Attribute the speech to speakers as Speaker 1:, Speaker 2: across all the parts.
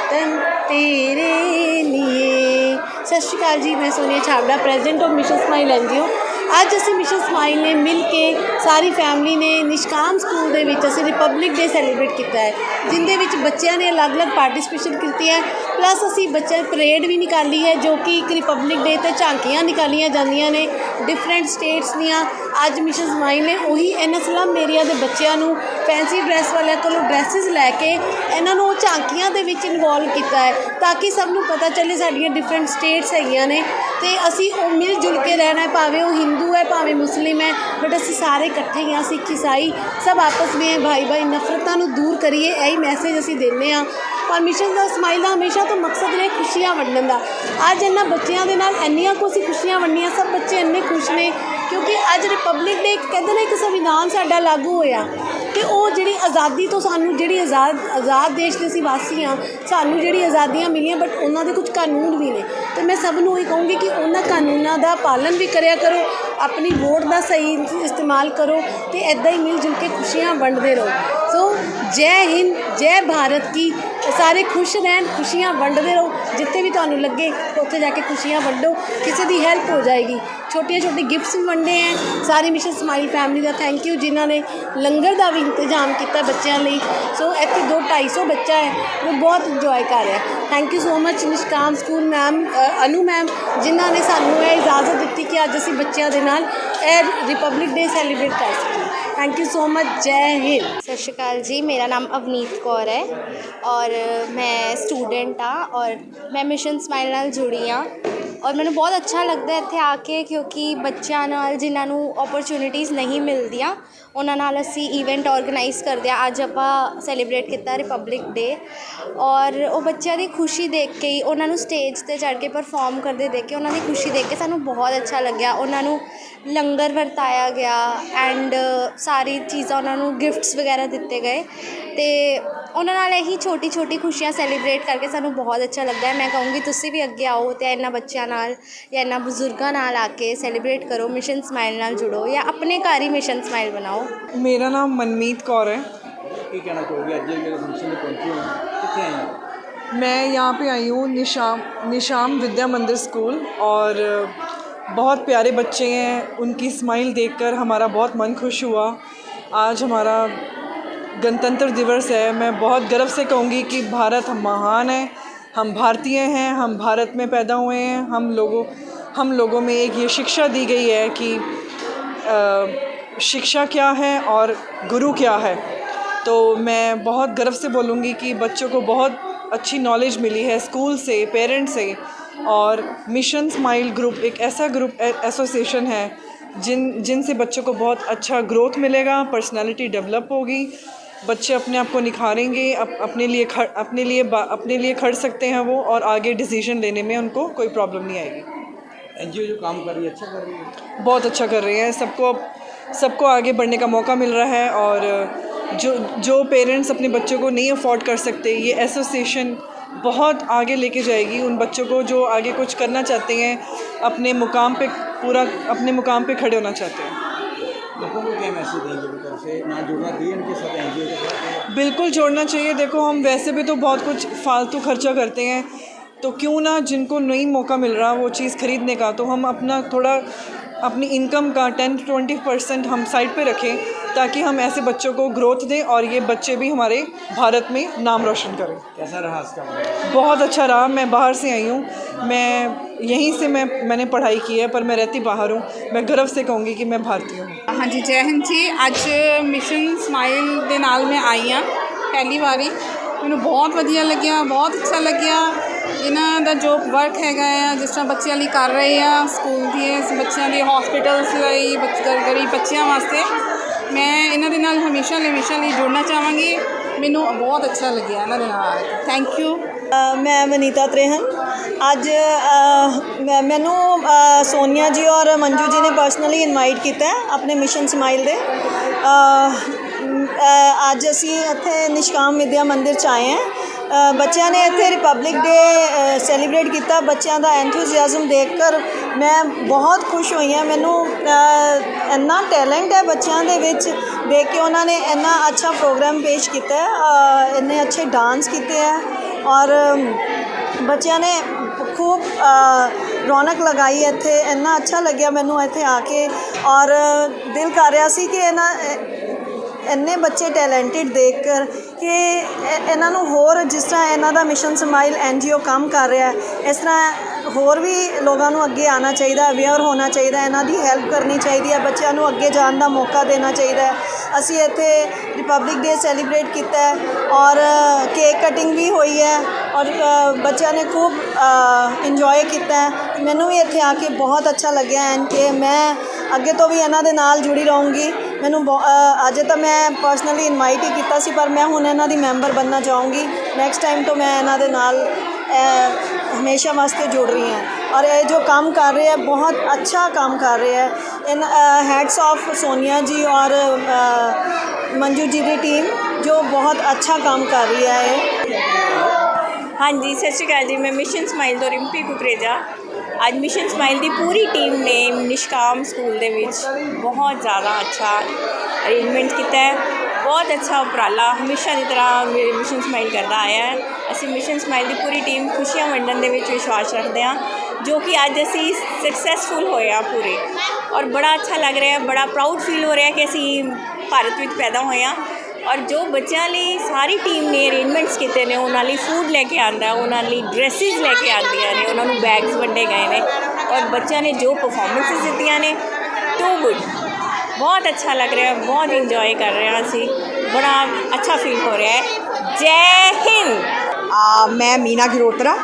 Speaker 1: वतन तेरे लिए ਸਤਿ ਸ਼੍ਰੀ ਅਕਾਲ ਜੀ ਮੈਂ Sonia Chhabra president of Mission Smile NGO ਅੱਜ ਅਸੀਂ ਮਿਸ਼ਨ ਸਮਾਈਲ ਨੇ ਮਿਲ ਕੇ ਸਾਰੀ ਫੈਮਿਲੀ ਨੇ ਨਿਸ਼ਕਾਮ ਸਕੂਲ ਦੇ ਵਿੱਚ ਅਸੀਂ ਰਿਪਬਲਿਕ ਡੇ ਸੈਲੀਬ੍ਰੇਟ ਕੀਤਾ ਹੈ, ਜਿੰਦੇ ਵਿੱਚ ਬੱਚਿਆਂ ਨੇ ਅਲੱਗ-ਅਲੱਗ ਪਾਰਟਿਸਿਪੇਸ਼ਨ ਕੀਤੀ ਹੈ, ਪਲੱਸ ਅਸੀਂ ਬੱਚੇ ਪਰੇਡ ਵੀ ਨਿਕਾਲੀ ਹੈ, ਜੋ ਕਿ ਇੱਕ ਰਿਪਬਲਿਕ ਡੇ ਤੇ ਝਾਂਕੀਆਂ ਨਿਕਾਲੀਆਂ ਜਾਂਦੀਆਂ ਨੇ ਡਿਫਰੈਂਟ ਸਟੇਟਸ ਦੀਆਂ। ਅੱਜ ਮਿਸ਼ਨ ਸਮਾਈਲ ਨੇ ਉਹੀ ਇਹਨਾਂ ਸਲਮ ਏਰੀਆ ਦੇ ਬੱਚਿਆਂ ਨੂੰ ਫੈਂਸੀ ਡਰੈਸ ਵਾਲਿਆਂ ਕੋਲੋਂ ਡਰੈਸਸ ਲੈ ਕੇ ਇਹਨਾਂ ਨੂੰ ਉਹ ਝਾਂਕੀਆਂ ਦੇ ਵਿੱਚ ਇਨਵੋਲਵ ਕੀਤਾ ਹੈ, ਤਾਂ ਕਿ ਸਭ ਨੂੰ ਪਤਾ ਚੱਲੇ ਸਾਡੀਆਂ ਡਿਫਰੈਂਟ ਸਟੇਟਸ ਹੈਗੀਆਂ ਨੇ, ਤੇ ਅਸੀਂ ਉਹ ਮਿਲ ਜੁਲ ਕੇ ਰਹਿਣਾ ਭਾਵੇਂ ਉਹ ਹਿੰਦੂ ਹਿੰਦੂ ਹੈ, ਭਾਵੇਂ ਮੁਸਲਿਮ ਹੈ ਬਟ ਅਸੀਂ ਸਾਰੇ ਇਕੱਠੇ ਹੀ ਹਾਂ ਸਿੱਖ ਈਸਾਈ ਸਭ ਆਪਸ ਵਿੱਚ ਭਾਈ ਭਾਈ ਨਫ਼ਰਤਾਂ ਨੂੰ ਦੂਰ ਕਰੀਏ, ਇਹੀ ਮੈਸੇਜ ਅਸੀਂ ਦਿੰਦੇ ਹਾਂ। ਔਰ ਮਿਸ਼ਨ ਦਾ ਸਮਾਈਲ ਦਾ ਹਮੇਸ਼ਾ ਤੋਂ ਮਕਸਦ ਨੇ ਖੁਸ਼ੀਆਂ ਵੰਡਣ ਦਾ। ਅੱਜ ਇਹਨਾਂ ਬੱਚਿਆਂ ਦੇ ਨਾਲ ਇੰਨੀਆਂ ਕੁ ਅਸੀਂ ਖੁਸ਼ੀਆਂ ਵੰਡੀਆਂ, ਸਭ ਬੱਚੇ ਇੰਨੇ ਖੁਸ਼ ਨੇ, ਕਿਉਂਕਿ ਅੱਜ ਰਿਪਬਲਿਕ ਡੇ ਕਹਿੰਦੇ ਨੇ ਇੱਕ ਸੰਵਿਧਾਨ ਸਾਡਾ ਲਾਗੂ ਹੋਇਆ। ਤੇ ਉਹ ਜਿਹੜੀ ਆਜ਼ਾਦੀ ਤੋਂ ਸਾਨੂੰ ਜਿਹੜੀ ਆਜ਼ਾਦ ਆਜ਼ਾਦ ਦੇਸ਼ ਦੇ ਅਸੀਂ ਵਾਸੀ ਹਾਂ, ਸਾਨੂੰ ਜਿਹੜੀ ਆਜ਼ਾਦੀਆਂ ਮਿਲੀਆਂ ਬਟ ਉਹਨਾਂ ਦੇ ਕੁਝ ਕਾਨੂੰਨ ਵੀ ਨੇ। ਤੇ ਮੈਂ ਸਭ ਨੂੰ ਇਹ ਕਹੂੰਗੀ ਕਿ ਉਹਨਾਂ ਕਾਨੂੰਨਾਂ ਦਾ ਪਾਲਣ ਵੀ ਕਰਿਆ ਕਰੋ, ਆਪਣੀ ਵੋਟ ਦਾ ਸਹੀ ਇਸਤੇਮਾਲ ਕਰੋ ਤੇ ਐਦਾਂ ਹੀ ਮਿਲ ਜੁਲ ਕੇ ਖੁਸ਼ੀਆਂ ਵੰਡਦੇ ਰਹੋ। ਸੋ ਜੈ ਹਿੰਦ, ਜੈ ਭਾਰਤ ਕੀ, ਸਾਰੇ ਖੁਸ਼ ਰਹਿਣ, ਖੁਸ਼ੀਆਂ ਵੰਡਦੇ ਰਹੋ। ਜਿੱਥੇ ਵੀ ਤੁਹਾਨੂੰ ਲੱਗੇ, ਉੱਥੇ ਜਾ ਕੇ ਖੁਸ਼ੀਆਂ ਵੰਡੋ, ਕਿਸੇ ਦੀ ਹੈਲਪ ਹੋ ਜਾਏਗੀ। ਛੋਟੀਆਂ ਛੋਟੀ ਗਿਫਟਸ ਵੀ ਵੰਡੇ ਹੈ ਸਾਰੀ ਮਿਸ਼ਨ ਸਮਾਈਲ ਫੈਮਿਲੀ ਦਾ ਥੈਂਕ ਯੂ ਜਿਨ੍ਹਾਂ ਨੇ ਲੰਗਰ ਦਾ ਵੀ ਇੰਤਜ਼ਾਮ ਕੀਤਾ ਬੱਚਿਆਂ ਲਈ। ਸੋ ਇੱਥੇ ਦੋ 250 ਬੱਚਾ ਹੈ ਉਹ ਬਹੁਤ ਇੰਜੋਏ ਕਰ ਰਿਹਾ। Thank you so much Nishkam school ma'am Anu ma'am ਜਿਨ੍ਹਾਂ ਨੇ ਸਾਨੂੰ ਇਹ ਇਜਾਜ਼ਤ ਦਿੱਤੀ ਕਿ ਅੱਜ ਅਸੀਂ ਬੱਚਿਆਂ ਦੇ ਨਾਲ ਇਹ ਰਿਪਬਲਿਕ ਡੇ ਸੈਲੀਬ੍ਰੇਟ ਕਰ ਸਕੀਏ। ਥੈਂਕ ਯੂ ਸੋ ਮਚ ਜੈ ਹਿੰਦ
Speaker 2: ਸਤਿ ਸ਼੍ਰੀ ਅਕਾਲ ਜੀ ਮੇਰਾ ਨਾਮ ਅਵਨੀਤ ਕੌਰ ਹੈ ਔਰ ਮੈਂ ਸਟੂਡੈਂਟ ਆ ਔਰ ਮੈਂ ਮਿਸ਼ਨ ਸਮਾਈਲ ਨਾਲ ਜੁੜੀ ਆ ਔਰ ਮੈਨੂੰ ਬਹੁਤ ਅੱਛਾ ਲੱਗਦਾ ਇੱਥੇ ਆ ਕੇ ਕਿਉਂਕਿ ਬੱਚਿਆਂ ਨਾਲ ਜਿਨ੍ਹਾਂ ਨੂੰ ਓਪਰਚੁਨਿਟੀਜ਼ ਨਹੀਂ ਮਿਲਦੀਆਂ, ਉਹਨਾਂ ਨਾਲ ਅਸੀਂ ਈਵੈਂਟ ਔਰਗਨਾਈਜ਼ ਕਰਦੇ ਹਾਂ। ਅੱਜ ਆਪਾਂ ਸੈਲੀਬ੍ਰੇਟ ਕੀਤਾ ਰਿਪਬਲਿਕ ਡੇ ਔਰ ਉਹ ਬੱਚਿਆਂ ਦੀ ਖੁਸ਼ੀ ਦੇਖ ਕੇ ਹੀ, ਉਹਨਾਂ ਨੂੰ ਸਟੇਜ 'ਤੇ ਚੜ੍ਹ ਕੇ ਪਰਫੋਰਮ ਕਰਦੇ ਦੇਖ ਕੇ ਉਹਨਾਂ ਦੀ ਖੁਸ਼ੀ ਦੇਖ ਕੇ ਸਾਨੂੰ ਬਹੁਤ ਅੱਛਾ ਲੱਗਿਆ। ਉਹਨਾਂ ਨੂੰ ਲੰਗਰ ਵਰਤਾਇਆ ਗਿਆ ਐਂਡ ਸਾਰੀ ਚੀਜ਼ਾਂ ਉਹਨਾਂ ਨੂੰ ਗਿਫਟਸ ਵਗੈਰਾ ਦਿੱਤੇ ਗਏ। ਅਤੇ ਉਹਨਾਂ ਨਾਲ ਇਹੀ ਛੋਟੀ ਛੋਟੀ ਖੁਸ਼ੀਆਂ ਸੈਲੀਬ੍ਰੇਟ ਕਰਕੇ ਸਾਨੂੰ ਬਹੁਤ ਅੱਛਾ ਲੱਗਦਾ ਹੈ ਮੈਂ ਕਹੂੰਗੀ ਤੁਸੀਂ ਵੀ ਅੱਗੇ ਆਓ ਤੇ ਇਹਨਾਂ ਬੱਚਿਆਂ ਨਾਲ ਜਾਂ ਇਹਨਾਂ ਬਜ਼ੁਰਗਾਂ ਨਾਲ ਆ ਕੇ ਸੈਲੀਬ੍ਰੇਟ ਕਰੋ ਮਿਸ਼ਨ ਸਮਾਈਲ ਨਾਲ ਜੁੜੋ ਜਾਂ ਆਪਣੇ ਘਰ ਹੀ ਮਿਸ਼ਨ ਸਮਾਈਲ ਬਣਾਓ
Speaker 3: ਮੇਰਾ ਨਾਮ ਮਨਮੀਤ ਕੌਰ ਹੈ
Speaker 4: ਕੀ ਕਹਿਣਾ ਚਾਹੋਗੇ ਅੱਜ ਮੇਰੇ ਫੰਕਸ਼ਨ ਤੇ ਪਹੁੰਚੇ ਹੋ ਕਿੱਥੇ ਆਏ ਹੋ
Speaker 3: मैं यहाँ पे आई हूँ निशाम निशाम विद्या मंदिर स्कूल और बहुत प्यारे बच्चे हैं उनकी स्माइल देखकर हमारा बहुत मन खुश हुआ आज हमारा गणतंत्र दिवस है। मैं बहुत गर्व से कहूँगी कि भारत महान है हम भारतीय हैं हम भारत में पैदा हुए हैं। हम लोगों हम लोगों में एक ये शिक्षा दी गई है कि अ, शिक्षा क्या है और गुरु क्या है। तो मैं बहुत गर्व से बोलूँगी कि बच्चों को बहुत अच्छी नॉलेज मिली है स्कूल से पेरेंट्स से और मिशन स्माइल ग्रुप एक ऐसा ग्रुप एसोसिएशन है जिन जिनसे बच्चों को बहुत अच्छा ग्रोथ मिलेगा पर्सनालिटी डेवलप होगी बच्चे अपने आप को निखारेंगे अप, अपने लिए खड़ अपने लिए अपने लिए खड़ सकते हैं वो और आगे डिसीज़न लेने में उनको कोई प्रॉब्लम नहीं आएगी।
Speaker 4: एनजीओ जो काम कर रही है अच्छा कर रही है?
Speaker 3: बहुत अच्छा कर रहे हैं। सबको सबको आगे बढ़ने का मौका मिल रहा है और जो जो पेरेंट्स अपने बच्चों को नहीं अफोर्ड कर सकते ये एसोसिएशन बहुत आगे लेके जाएगी। उन बच्चों को जो आगे कुछ करना चाहते हैं अपने मुकाम पे पूरा अपने मुकाम पे खड़े होना चाहते हैं।
Speaker 4: क्या मैसेज देंगे वो तरफ़ से ना जुड़ना चाहिए इनके साथ एनजीओ के साथ।
Speaker 3: बिल्कुल जोड़ना चाहिए। देखो हम वैसे भी तो बहुत कुछ फालतू खर्चा करते हैं तो क्यों ना जिनको नहीं मौका मिल रहा वो चीज़ ख़रीदने का तो हम अपना थोड़ा अपनी इनकम का टेन ट्वेंटी परसेंट हम साइड पे रखें ताकि हम ऐसे बच्चों को ग्रोथ दें और ये बच्चे भी हमारे भारत में नाम रोशन करें।
Speaker 4: कैसा रहा इसका
Speaker 3: बहुत अच्छा रहा। मैं बाहर से आई हूँ। मैं यहीं से मैं मैंने पढ़ाई की है पर मैं रहती बाहर हूँ मैं गर्व से कहूँगी कि मैं भारतीय हूँ
Speaker 5: ਹਾਂਜੀ ਜੈ ਹਿੰਦ ਜੀ ਅੱਜ ਮਿਸ਼ਨ ਸਮਾਈਲ ਦੇ ਨਾਲ ਮੈਂ ਆਈ ਹਾਂ ਪਹਿਲੀ ਵਾਰੀ ਮੈਨੂੰ ਬਹੁਤ ਵਧੀਆ ਲੱਗਿਆ ਬਹੁਤ ਅੱਛਾ ਲੱਗਿਆ ਇਹਨਾਂ ਦਾ ਜੋ ਵਰਕ ਹੈਗਾ ਆ ਜਿਸ ਤਰ੍ਹਾਂ ਬੱਚਿਆਂ ਲਈ ਕਰ ਰਹੇ ਆ ਸਕੂਲ ਦੀ ਬੱਚਿਆਂ ਦੇ ਹਸਪੀਟਲਸ ਲਈ ਬੱਚ- ਗਰ- ਗਰੀਬ ਬੱਚਿਆਂ ਵਾਸਤੇ ਮੈਂ ਇਹਨਾਂ ਦੇ ਨਾਲ ਹਮੇਸ਼ਾ ਲਈ ਹਮੇਸ਼ਾ ਲਈ ਜੁੜਨਾ ਚਾਹਾਂਗੀ ਮੈਨੂੰ ਬਹੁਤ ਅੱਛਾ ਲੱਗਿਆ ਇਹਨਾਂ ਦੇ ਨਾਲ ਥੈਂਕ ਯੂ
Speaker 6: ਅ, ਮੈਂ ਵਨੀਤਾ ਤ੍ਰੇਹਨ ਅੱਜ ਮੈਂ- ਮੈਨੂੰ ਅ, ਸੋਨੀਆ ਜੀ ਔਰ ਮੰਜੂ ਜੀ ਨੇ ਪਰਸਨਲੀ ਇਨਵਾਈਟ ਕੀਤਾ ਹੈ ਆਪਣੇ ਮਿਸ਼ਨ ਸਮਾਈਲ ਦੇ। ਅ, ਮ, ਅ, ਅੱਜ ਅਸੀਂ ਇੱਥੇ ਨਿਸ਼ਕਾਮ ਵਿਦਿਆ ਮੰਦਿਰ ਚ ਆਏ ਹਾਂ। ਅ, ਬੱਚਿਆਂ ਨੇ ਇੱਥੇ ਰਿਪਬਲਿਕ ਡੇ ਸੈਲੀਬ੍ਰੇਟ ਕੀਤਾ। ਬੱਚਿਆਂ ਦਾ ਐਂਥੂਸੀਆਜ਼ਮ ਦੇਖਕਰ ਮੈਂ ਬਹੁਤ ਖੁਸ਼ ਹੋਈ ਹਾਂ। ਮੈਨੂੰ ਅ, ਇੰਨਾ ਟੈਲੈਂਟ ਹੈ ਬੱਚਿਆਂ ਦੇ ਵਿੱਚ ਦੇਖ ਕੇ ਉਹਨਾਂ ਨੇ ਇੰਨਾ ਅੱਛਾ ਪ੍ਰੋਗਰਾਮ ਪੇਸ਼ ਕੀਤਾ ਹੈ। ਅ, ਇੰਨੇ ਅੱਛੇ ਡਾਂਸ ਕੀਤੇ ਹੈ। ਔਰ ਬੱਚਿਆਂ ਨੇ ਖੂਬ ਰੌਣਕ ਲਗਾਈ ਇੱਥੇ, ਇੰਨਾ ਅੱਛਾ ਲੱਗਿਆ ਮੈਨੂੰ ਇੱਥੇ ਆ ਕੇ। ਔਰ ਦਿਲ ਕਰ ਰਿਹਾ ਸੀ ਕਿ ਇਹਨਾਂ ਇੰਨੇ ਬੱਚੇ ਟੈਲੈਂਟਡ ਦੇਖ ਕਰ ਕਿ ਇਹਨਾਂ ਨੂੰ ਹੋਰ ਜਿਸ ਤਰ੍ਹਾਂ ਇਹਨਾਂ ਦਾ ਮਿਸ਼ਨ ਸਮਾਈਲ ਐਨਜੀਓ ਕੰਮ ਕਰ ਰਿਹਾ ਹੈ, ਇਸ ਤਰ੍ਹਾਂ ਹੋਰ ਵੀ ਲੋਕਾਂ ਨੂੰ ਅੱਗੇ ਆਉਣਾ ਚਾਹੀਦਾ ਅਵੇਅਰ ਹੋਣਾ ਚਾਹੀਦਾ ਇਹਨਾਂ ਦੀ ਹੈਲਪ ਕਰਨੀ ਚਾਹੀਦੀ ਹੈ ਬੱਚਿਆਂ ਨੂੰ ਅੱਗੇ ਜਾਣ ਦਾ ਮੌਕਾ ਦੇਣਾ ਚਾਹੀਦਾ ਹੈ। ਅਸੀਂ ਇੱਥੇ ਰਿਪਬਲਿਕ ਡੇ ਸੈਲੀਬ੍ਰੇਟ ਕੀਤਾ ਹੈ ਔਰ ਕੇਕ ਕਟਿੰਗ ਵੀ ਹੋਈ ਹੈ ਔਰ ਬੱਚਿਆਂ ਨੇ ਖੂਬ ਇੰਜੋਏ ਕੀਤਾ ਹੈ। ਮੈਨੂੰ ਵੀ ਇੱਥੇ ਆ ਕੇ ਬਹੁਤ ਅੱਛਾ ਲੱਗਿਆ ਐਂਡ ਕਿ ਮੈਂ ਅੱਗੇ ਤੋਂ ਵੀ ਇਹਨਾਂ ਦੇ ਨਾਲ ਜੁੜੀ ਰਹੂੰਗੀ। ਮੈਨੂੰ ਬਹੁ- ਅ, ਅਜੇ ਤਾਂ ਮੈਂ ਪਰਸਨਲੀ ਇਨਵਾਈਟ ਹੀ ਕੀਤਾ ਸੀ ਪਰ ਮੈਂ ਹੁਣ ਇਹਨਾਂ ਦੀ ਮੈਂਬਰ ਬਣਨਾ ਚਾਹੂੰਗੀ। ਨੈਕਸਟ ਟਾਈਮ ਤੋਂ ਮੈਂ ਇਹਨਾਂ ਦੇ ਨਾਲ ਹਮੇਸ਼ਾ ਵਾਸਤੇ ਜੁੜ ਰਹੀ ਹਾਂ। ਔਰ ਇਹ ਜੋ ਕੰਮ ਕਰ ਰਹੇ ਹੈ ਬਹੁਤ ਅੱਛਾ ਕੰਮ ਕਰ ਰਹੇ ਹੈ ਇਨ ਹੈਡਸ ਆਫ ਸੋਨੀਆ ਜੀ ਔਰ ਮੰਜੂ ਜੀ ਦੀ ਟੀਮ ਜੋ ਬਹੁਤ ਅੱਛਾ ਕੰਮ ਕਰ ਰਹੀ ਹੈ ਇਹ।
Speaker 7: ਹਾਂਜੀ, ਸਤਿ ਸ਼੍ਰੀ ਅਕਾਲ ਜੀ। ਮੈਂ ਮਿਸ਼ਨ ਸਮਾਈਲ ਤੋਂ ਰਿੰਪੀ ਕੁਕਰੇਜਾ ਅੱਜ ਮਿਸ਼ਨ ਸਮਾਈਲ ਦੀ ਪੂਰੀ ਟੀਮ ਨੇ ਨਿਸ਼ਕਾਮ ਸਕੂਲ ਦੇ ਵਿੱਚ ਬਹੁਤ ਜ਼ਿਆਦਾ ਅੱਛਾ ਅਰੇਂਜਮੈਂਟ ਕੀਤਾ ਹੈ। ਬਹੁਤ ਅੱਛਾ ਉਪਰਾਲਾ, ਹਮੇਸ਼ਾ ਦੀ ਤਰ੍ਹਾਂ ਮੇਰੇ ਮਿਸ਼ਨ ਸਮਾਈਲ ਕਰਦਾ ਆਇਆ ਹੈ। ਅਸੀਂ ਮਿਸ਼ਨ ਸਮਾਈਲ ਦੀ ਪੂਰੀ ਟੀਮ ਖੁਸ਼ੀਆਂ ਵੰਡਣ ਦੇ ਵਿੱਚ ਵਿਸ਼ਵਾਸ ਰੱਖਦੇ ਹਾਂ, ਜੋ ਕਿ ਅੱਜ ਅਸੀਂ ਸਕਸੈਸਫੁਲ ਹੋਏ ਹਾਂ ਪੂਰੇ। ਔਰ ਬੜਾ ਅੱਛਾ ਲੱਗ ਰਿਹਾ ਹੈ, ਬੜਾ ਪ੍ਰਾਊਡ ਫੀਲ ਹੋ ਰਿਹਾ ਕਿ ਅਸੀਂ ਭਾਰਤ ਵਿੱਚ ਪੈਦਾ ਹੋਏ ਹਾਂ। ਔਰ ਜੋ ਬੱਚਿਆਂ ਲਈ ਸਾਰੀ ਟੀਮ ਨੇ ਅਰੇਂਜਮੈਂਟਸ ਕੀਤੇ ਨੇ, ਉਹਨਾਂ ਲਈ ਫੂਡ ਲੈ ਕੇ ਆਂਦਾ, ਉਹਨਾਂ ਲਈ ਡਰੈਸਿਸ ਲੈ ਕੇ ਆਉਂਦੀਆਂ ਨੇ, ਉਹਨਾਂ ਨੂੰ ਬੈਗਸ ਵੰਡੇ ਗਏ ਨੇ। ਔਰ ਬੱਚਿਆਂ ਨੇ ਜੋ ਪਰਫਾਰਮੈਂਸਿਸ ਦਿੱਤੀਆਂ ਨੇ ਟੂ ਗੁੱਡ ਬਹੁਤ ਅੱਛਾ ਲੱਗ ਰਿਹਾ, ਬਹੁਤ ਇੰਜੋਏ ਕਰ ਰਹੇ ਹਾਂ ਅਸੀਂ। ਬੜਾ ਅੱਛਾ ਫੀਲ ਹੋ ਰਿਹਾ ਹੈ। ਜੈ ਹਿੰਦ!
Speaker 8: ਮੈਂ ਮੀਨਾ ਗਿਰੋਤਰਾ।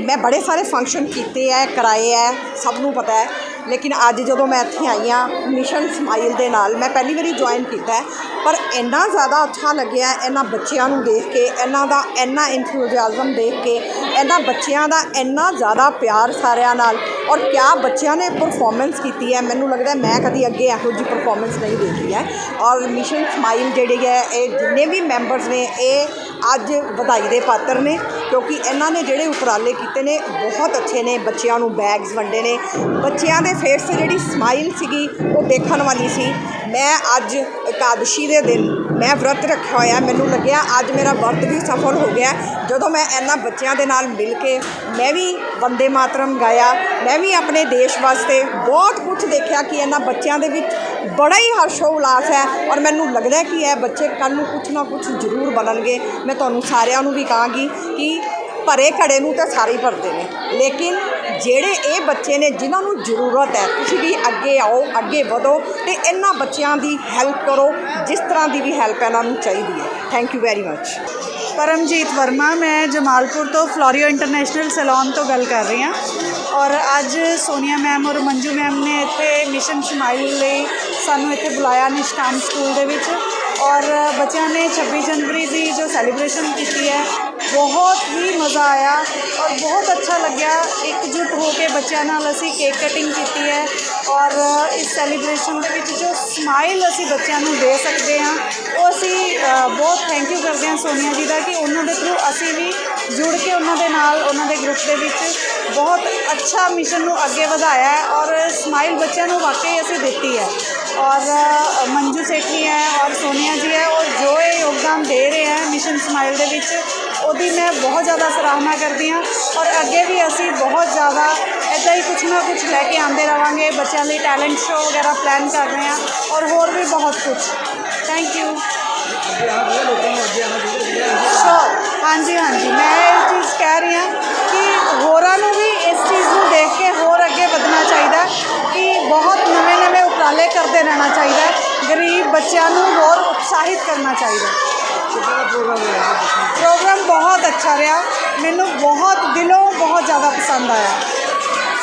Speaker 8: ਮੈਂ ਬੜੇ ਸਾਰੇ ਫੰਕਸ਼ਨ ਕੀਤੇ ਐ ਕਰਾਏ ਐ ਸਭ ਨੂੰ ਪਤਾ ਹੈ। ਲੇਕਿਨ ਅੱਜ ਜਦੋਂ ਮੈਂ ਇੱਥੇ ਆਈ ਹਾਂ, ਮਿਸ਼ਨ ਸਮਾਈਲ ਦੇ ਨਾਲ, ਮੈਂ ਪਹਿਲੀ ਵਾਰੀ ਜੁਆਇਨ ਕੀਤਾ ਪਰ ਇੰਨਾ ਜ਼ਿਆਦਾ ਅੱਛਾ ਲੱਗਿਆ ਇਹਨਾਂ ਬੱਚਿਆਂ ਨੂੰ ਦੇਖ ਕੇ, ਇਹਨਾਂ ਦਾ ਇੰਨਾ ਇਨਥੂਜੀਆਜ਼ਮ ਦੇਖ ਕੇ, ਇਹਨਾਂ ਬੱਚਿਆਂ ਦਾ ਇੰਨਾ ਜ਼ਿਆਦਾ ਪਿਆਰ ਸਾਰਿਆਂ ਨਾਲ ਔਰ ਕਿਆ ਬੱਚਿਆਂ ਨੇ ਪਰਫਾਰਮੈਂਸ ਕੀਤੀ ਹੈ, ਮੈਨੂੰ ਲੱਗਦਾ ਮੈਂ ਕਦੀ ਅੱਗੇ ਇਹੋ ਜਿਹੀ ਪਰਫਾਰਮੈਂਸ ਨਹੀਂ ਦੇਖੀ ਹੈ। ਔਰ ਮਿਸ਼ਨ ਸਮਾਈਲ ਜਿਹੜੀ ਹੈ, ਇਹ ਜਿੰਨੇ ਵੀ ਮੈਂਬਰਸ ਨੇ, ਇਹ ਅੱਜ ਵਧਾਈ ਦੇ ਪਾਤਰ ਨੇ, ਕਿਉਂਕਿ ਇਹਨਾਂ ਨੇ ਜਿਹੜੇ ਉਪਰਾਲੇ ਕੀਤੇ ਨੇ, ਬਹੁਤ ਅੱਛੇ ਨੇ। ਬੱਚਿਆਂ ਨੂੰ ਬੈਗਸ ਵੰਡੇ ਨੇ। ਬੱਚਿਆਂ ਦੇ ਫੇਸ ਤੇ ਜਿਹੜੀ ਸਮਾਈਲ ਸੀਗੀ, ਉਹ ਦੇਖਣ ਵਾਲੀ ਸੀ। ਮੈਂ ਅੱਜ ਇਕਾਦਸ਼ੀ ਦੇ ਦਿਨ ਮੈਂ ਵਰਤ ਰੱਖਿਆ ਹੋਇਆ, ਮੈਨੂੰ ਲੱਗਿਆ ਅੱਜ ਮੇਰਾ ਵਰਤ ਵੀ ਸਫਲ ਹੋ ਗਿਆ। ਜਦੋਂ ਮੈਂ ਇਹਨਾਂ ਬੱਚਿਆਂ ਦੇ ਨਾਲ ਮਿਲ ਕੇ ਮੈਂ ਵੀ ਵੰਦੇ ਮਾਤਰਮ ਗਾਇਆ, ਮੈਂ ਵੀ ਆਪਣੇ ਦੇਸ਼ ਵਾਸਤੇ ਬਹੁਤ ਕੁਝ ਦੇਖਿਆ ਕਿ ਇਹਨਾਂ ਬੱਚਿਆਂ ਦੇ ਵਿੱਚ ਬੜਾ ਹੀ ਹਰਸ਼ੋ ਉਲਾਸ ਹੈ ਔਰ ਮੈਨੂੰ ਲੱਗਦਾ ਕਿ ਇਹ ਬੱਚੇ ਕੱਲ ਨੂੰ ਕੁਝ ਨਾ ਕੁਝ ਜ਼ਰੂਰ ਬਣਨਗੇ। ਮੈਂ ਤੁਹਾਨੂੰ ਸਾਰਿਆਂ ਨੂੰ ਵੀ ਕਹਾਂਗੀ ਕਿ ਭਰੇ ਘੜੇ ਨੂੰ ਤਾਂ ਸਾਰੇ ਹੀ ਭਰਦੇ ਨੇ। ਲੇਕਿਨ ਜਿਹੜੇ ਇਹ ਬੱਚੇ ਨੇ, ਜਿਨ੍ਹਾਂ ਨੂੰ ਜ਼ਰੂਰਤ ਹੈ, ਤੁਸੀਂ ਵੀ ਅੱਗੇ ਆਓ, ਅੱਗੇ ਵਧੋ ਤੇ ਇਹਨਾਂ ਬੱਚਿਆਂ ਦੀ ਹੈਲਪ ਕਰੋ, ਜਿਸ ਤਰ੍ਹਾਂ ਦੀ ਵੀ ਹੈਲਪ ਇਹਨਾਂ ਨੂੰ ਚਾਹੀਦੀ ਹੈ। Thank you very much
Speaker 9: Paramjit Verma, ਮੈਂ ਜਮਾਲਪੁਰ ਤੋਂ ਫਲੋਰੀਓ ਇੰਟਰਨੈਸ਼ਨਲ ਸੈਲੂਨ ਤੋਂ ਗੱਲ ਕਰ ਰਹੀ ਹਾਂ। ਔਰ ਅੱਜ ਸੋਨੀਆ ਮੈਮ ਔਰ ਮੰਜੂ ਮੈਮ ਨੇ ਇੱਥੇ ਮਿਸ਼ਨ ਸਮਾਈਲ ਲਈ ਸਾਨੂੰ ਇੱਥੇ ਬੁਲਾਇਆ ਨਿਸ਼ਕਾਮ ਸਕੂਲ ਦੇ ਵਿੱਚ। ਔਰ ਬੱਚਿਆਂ ਨੇ 26 ਜਨਵਰੀ ਦੀ ਜੋ ਸੈਲੀਬ੍ਰੇਸ਼ਨ ਕੀਤੀ ਹੈ ਬਹੁਤ ਹੀ ਮਜ਼ਾ ਆਇਆ ਔਰ ਬਹੁਤ ਅੱਛਾ ਲੱਗਿਆ ਇਕਜੁੱਟ ਹੋ ਕੇ ਬੱਚਿਆਂ ਨਾਲ ਅਸੀਂ ਕੇਕ ਕਟਿੰਗ ਕੀਤੀ ਹੈ ਔਰ ਇਸ ਸੈਲੀਬ੍ਰੇਸ਼ਨ ਦੇ ਵਿੱਚ ਜੋ ਸਮਾਈਲ ਅਸੀਂ ਬੱਚਿਆਂ ਨੂੰ ਦੇ ਸਕਦੇ ਹਾਂ ਉਹ ਅਸੀਂ ਬਹੁਤ ਥੈਂਕ ਯੂ ਕਰਦੇ ਹਾਂ ਸੋਨੀਆ ਜੀ ਦਾ ਕਿ ਉਹਨਾਂ ਦੇ ਥਰੂ ਅਸੀਂ ਵੀ ਜੁੜ ਕੇ ਉਹਨਾਂ ਦੇ ਨਾਲ ਉਹਨਾਂ ਦੇ ਗਰੁੱਪ ਦੇ ਵਿੱਚ ਬਹੁਤ ਅੱਛਾ ਮਿਸ਼ਨ ਨੂੰ ਅੱਗੇ ਵਧਾਇਆ ਔਰ ਸਮਾਈਲ ਬੱਚਿਆਂ ਨੂੰ ਵਾਕਈ ਅਸੀਂ ਦਿੱਤੀ ਹੈ ਔਰ ਮੰਜੂ ਸੇਠੀ ਹੈ ਔਰ ਸੋਨੀਆ ਜੀ ਹੈ ਔਰ ਜੋ ਇਹ ਯੋਗਦਾਨ ਦੇ ਰਹੇ ਹੈ ਮਿਸ਼ਨ ਸਮਾਈਲ ਦੇ ਵਿੱਚ ਉਹਦੀ ਮੈਂ ਬਹੁਤ ਜ਼ਿਆਦਾ ਸਰਾਹਨਾ ਕਰਦੀ ਹਾਂ ਔਰ ਅੱਗੇ ਵੀ ਅਸੀਂ ਬਹੁਤ ਜ਼ਿਆਦਾ ਇੱਦਾਂ ਹੀ ਕੁਛ ਨਾ ਕੁਛ ਲੈ ਕੇ ਆਉਂਦੇ ਰਵਾਂਗੇ ਬੱਚਿਆਂ ਲਈ ਟੈਲੈਂਟ ਸ਼ੋਅ ਵਗੈਰਾ ਪਲਾਨ ਕਰ ਰਹੇ ਹਾਂ ਔਰ ਹੋਰ ਵੀ ਬਹੁਤ ਕੁਝ ਥੈਂਕ ਯੂ ਬੱਚਿਆਂ ਨੂੰ ਹੋਰ ਉਤਸ਼ਾਹਿਤ ਕਰਨਾ ਚਾਹੀਦਾ। ਪ੍ਰੋਗਰਾਮ ਬਹੁਤ ਅੱਛਾ ਰਿਹਾ। ਮੈਨੂੰ ਬਹੁਤ ਦਿਲੋਂ ਬਹੁਤ ਜ਼ਿਆਦਾ ਪਸੰਦ ਆਇਆ।